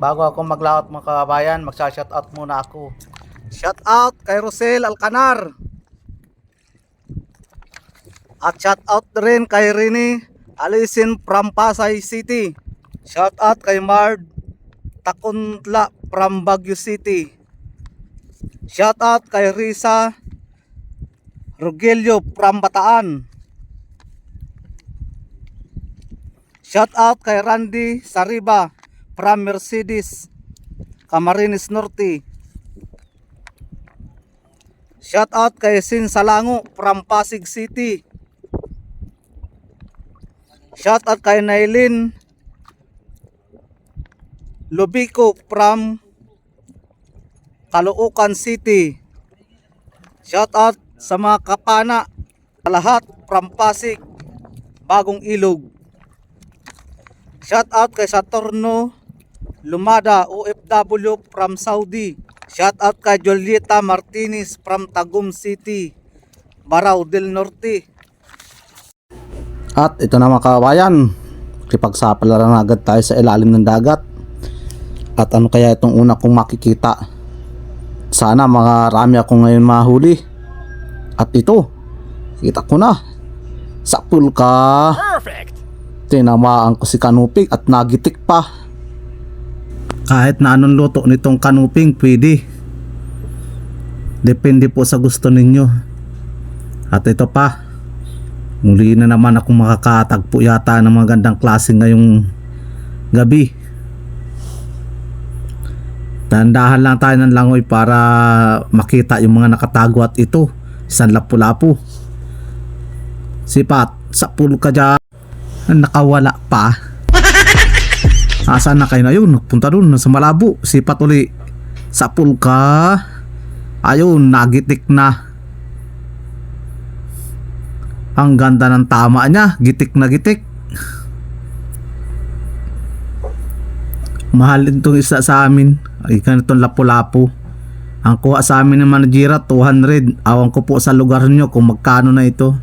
Bago ako maglaot mga kabayan, magsha-shoutout muna ako. Shoutout kay Rosel Alcanar. At shoutout rin kay Rini Alisin from Pasay City. Shoutout kay Mard Takuntla from Baguio City. Shoutout kay Risa Rogelio from Bataan. Shoutout kay Randy Sariba from Mercedes Camarines Norte. Shoutout kay Sin Salango from Pasig City. Shoutout kay Nailin Lubico from Caloocan City. Shoutout sa mga kapana lahat from Pasig, Bagong Ilog. Shoutout kay Saturno Lumada OFW from Saudi. Shoutout kay Julieta Martinez from Tagum City, Barao del Norte. At ito na mga kabayan, kipagsapala na agad tayo sa ilalim ng dagat. At ano kaya itong una kong makikita? Sana mga rami ako ngayon mahuli. At ito, kita ko na. Sa pool ka. Perfect! Tinamaan ko si kanuping at nagitik pa. Kahit na anong luto nitong kanuping, pwede. Depende po sa gusto ninyo. At ito pa, muli na naman akong makakatagpo yata ng mga gandang klase ngayong gabi. Tandahan lang tayo ng langoy para makita yung mga nakatago at ito, isang lapu-lapu. Sipat, sa pool ka dyan nakawala pa. Asan na kayo na yun? Punta dun sa Malabo. Sipat uli. Sa pool ka. Ayun, nagitik na. Ang ganda ng tama niya. Gitik na gitik. Mahal din itong isa sa amin. Ay, ganitong lapu-lapu. Ang kuha sa amin ng manajira, 200. Awan ko po sa lugar nyo kung magkano na ito.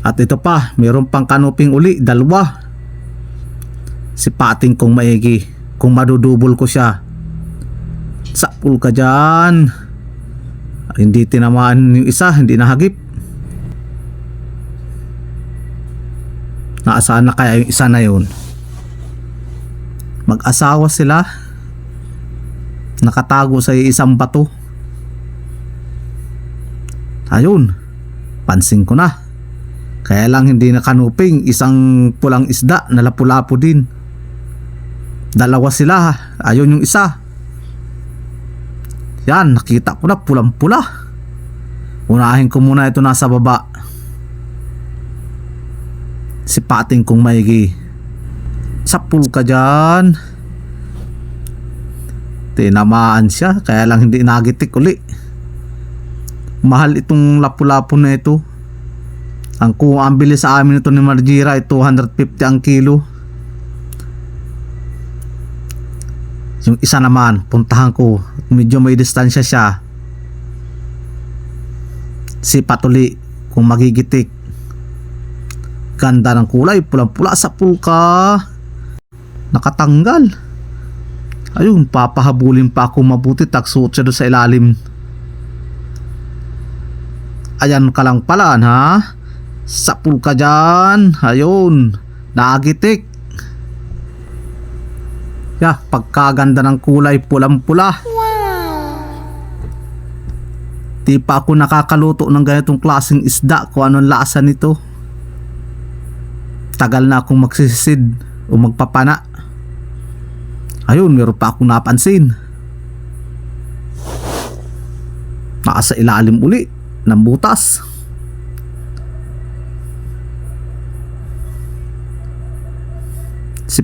At ito pa, mayroon pang kanuping uli, dalawa. Si pating kong maigi, kung madudubol ko siya. Sapul ka dyan. Hindi tinamaan yung isa, hindi nahagip. Naasaan na kaya yung isa na yun? Mag-asawa sila. Nakatago sa isang bato. Ayun, pansin ko na. Kaya lang hindi na kanuping, isang pulang isda na lapu-lapu din. Dalawa sila, ayun yung isa. Yan, nakita ko na pulang-pula. Unahin ko muna ito nasa baba. Si pating kong maigi. Sapul ka dyan. Tinamaan siya, kaya lang hindi nagitik uli. Mahal itong lapu-lapu na ito. Ang kung ang bili sa amin ito ni Margira ay 250 ang kilo. Yung isa naman, puntahan ko. Medyo may distansya siya. Si Patuli, kung magigitik. Ganda ng kulay, pulang-pula sa pulka. Nakatanggal. Ayun, papahabulin pa ako mabuti. Taksuot siya doon sa ilalim. Ayan ka lang pala, ha? Sapul ka dyan. Ayun. Nagitik. Ya, pagkaganda ng kulay pulang-pula. Di pa ako nakakaluto ng ganitong klaseng isda kung anong lasa nito. Tagal na akong magsisisid o magpapana. Ayun, meron pa akong napansin. Nasa ilalim uli ng butas.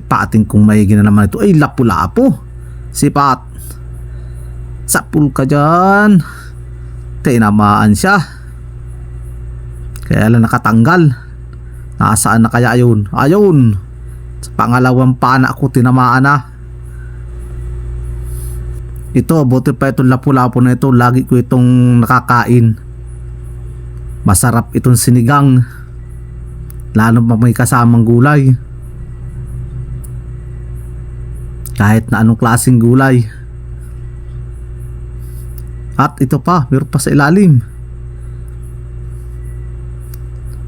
Sipatin kong maigi na naman ito. Ay, lapu-lapu. Sipat. Sapul ka dyan. Tinamaan siya. Kaya lang nakatanggal. Nasaan na kaya yun? Ayun. Sa pangalawang pana ako tinamaan na. Ito, buti pa itong lapu-lapu na ito. Lagi ko itong nakakain. Masarap itong sinigang. Lalo pa may kasamang gulay. Kahit na anong klaseng gulay. At ito pa, meron pa sa ilalim.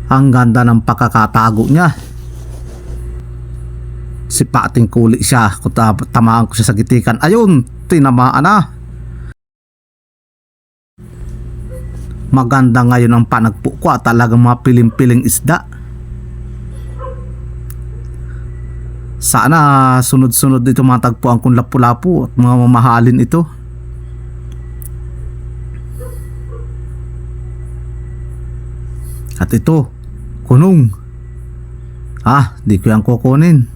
Ang ganda ng pagkakatago niya. Sipating kuli siya. Kung ta- tamaan ko siya sa gitikan. Ayun, tinamaan na. Maganda ngayon ang panagpo ko at talagang mga piling-piling isda. Sana sunod-sunod dito mga tagpuan kong lapu-lapu at mga mamahalin ito. At ito, kunong. Ah, di ko yan kukunin.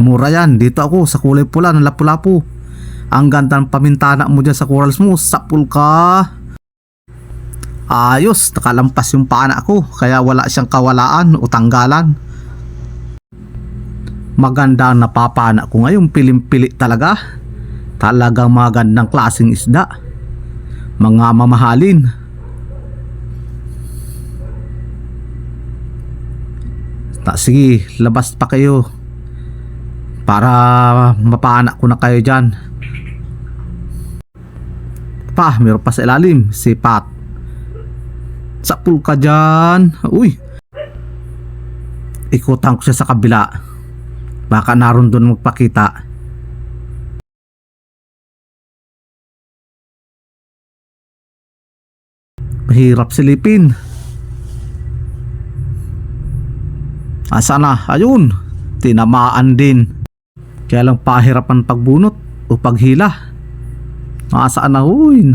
Mura yan. Dito ako sa kulay pula ng lapu-lapu. Ang ganda ng pamintana mo dyan sa corals mo. Sapul ka. Ayos, nakalampas yung pana ko. Kaya wala siyang kawalaan o tanggalan. Maganda ang napapana ko ngayon. Pilim-pili talaga. Talagang magandang klaseng isda. Mga mamahalin. Ta, sige, labas pa kayo. Para mapaanak ko na kayo dyan. Pa, meron pa sa ilalim. Si Pat. Sapul ka dyan. Uy. Ikutan ko siya sa kabila. Baka naroon doon magpakita. Mahirap silipin. Asa na? Ayun. Tinamaan din. Kaya lang pahirapan pagbunot o paghila. Nasaan na? Uy.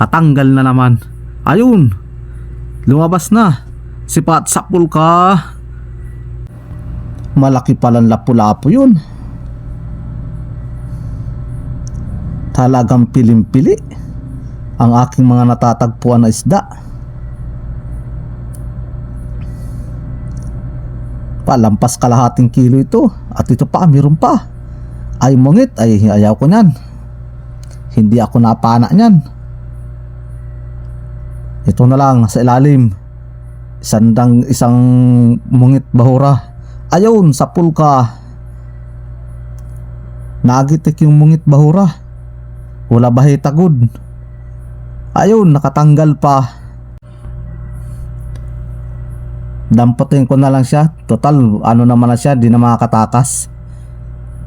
Katanggal na naman. Ayun. Lumabas na. Sipat sapul ka. Malaki palang lapu-lapu yun. Talagang pilim-pili ang aking mga natatagpuan na isda. Palampas kalahating kilo ito at ito pa mayroon pa. Ay mungit ay ayaw ko niyan. Hindi ako napana niyan. Ito na lang sa ilalim. Isandang isang mungit bahura. Ayun sa pulka. Nagitik yung mungit bahura. Wala bahay tagod. Ayun nakatanggal pa. Damputin ko na lang siya. Total, ano naman na siya, di na makakatakas.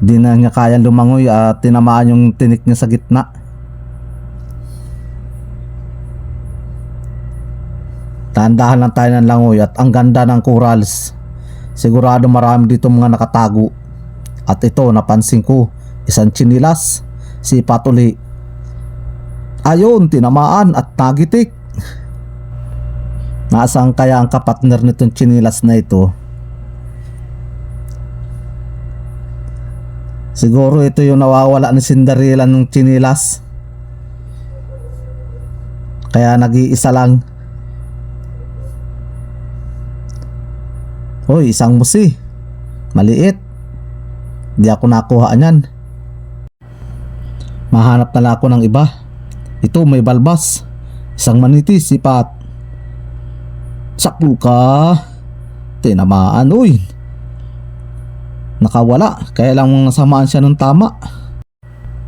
Di na niya kaya lumangoy at tinamaan yung tinik niya sa gitna. Tandahan lang tayo ng langoy at ang ganda ng corals. Sigurado marami dito mga nakatago. At ito, napansin ko, isang chinilas, si Patuli. Ayun, tinamaan at nagitik. Nasaan kaya ang kapatner nitong chinilas na ito? Siguro ito yung nawawala ni Cinderella ng chinilas. Kaya nag-iisa lang. Hoy, isang musi. Maliit. Di ako nakuha niyan. Mahanap na lang ako ng iba. Ito may balbas. Isang manitis, sipat. Sakpo ka. Tinamaan, uy. Nakawala. Kaya lang nasamaan siya ng tama.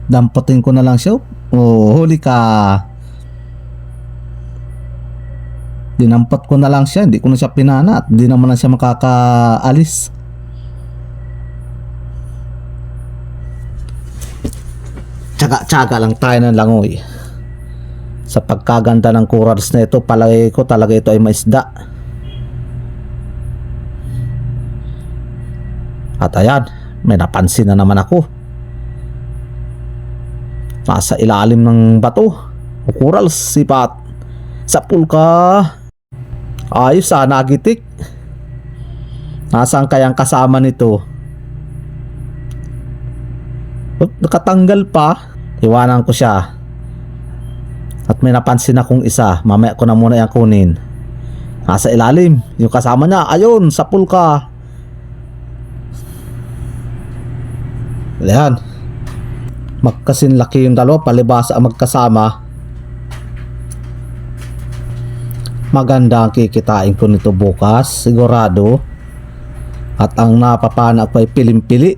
Damputin ko na lang siya. Oh, huli ka. Dinampot ko na lang siya. Hindi ko na siya pinana at di naman na siya makakaalis. Tsaga-tsaga lang tayo ng langoy. Sa pagkaganda ng corals na ito, palagay ko talaga ito ay maisda. At ayan, may napansin na naman ako. Nasa ilalim ng bato. Corals, sipat. Sa pulka. Ayos ah, nagitik. Nasaan kayang kasama nito? Oh, nakatanggal pa. Iwanan ko siya. At may napansin akong isa. Mamaya ko na muna yung kunin. Nasa ilalim. Yung kasama niya. Ayun, sa pulka. Ayan. Magkasin laki yung dalawa. Palibasa ang magkasama. Maganda ang kikitain ko nito bukas. Sigurado. At ang napapana ko ay pilim-pili.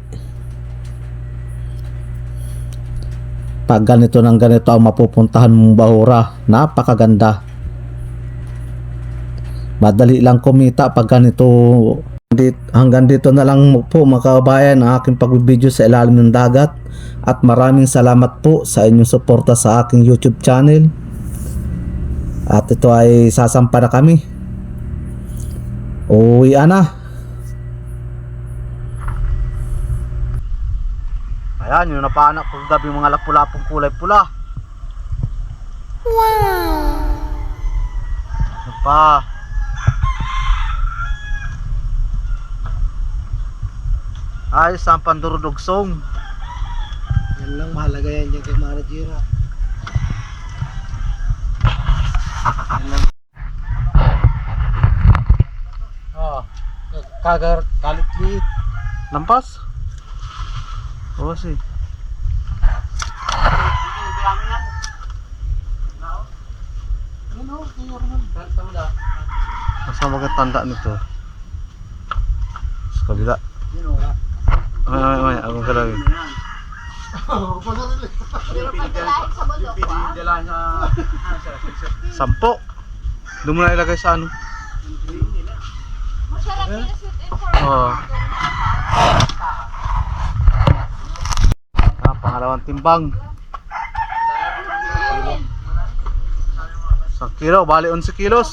Pag ganito ng ganito ang mapupuntahan mong bahura, napakaganda. Madali lang kumita pag ganito. Hanggang dito na lang po mga kabayan ang aking pagbibideo sa ilalim ng dagat. At maraming salamat po sa inyong suporta sa aking YouTube channel. At ito ay sasampa na kami. Uwi na. Ayan, yung napaanak ko gabi mga lapulapong kulay pula. Wow! Ano pa? Ayos ang pandurudugsong. Yan lang mahalaga yan dyan kay Mara Jira. Oh, Kagar, kalit liit. lampas? Oo, si. Ano, kayo rin. Kanta mo na. Masa maganda nito? Sa kabila. Yun o. Ay, ay, ay, ako ka lang. Pinidala sa... Sampo. Doon mo na ilagay sa ano? Oo. Ah, pangalawang timbang. Sa kilo, bali 11 kilos.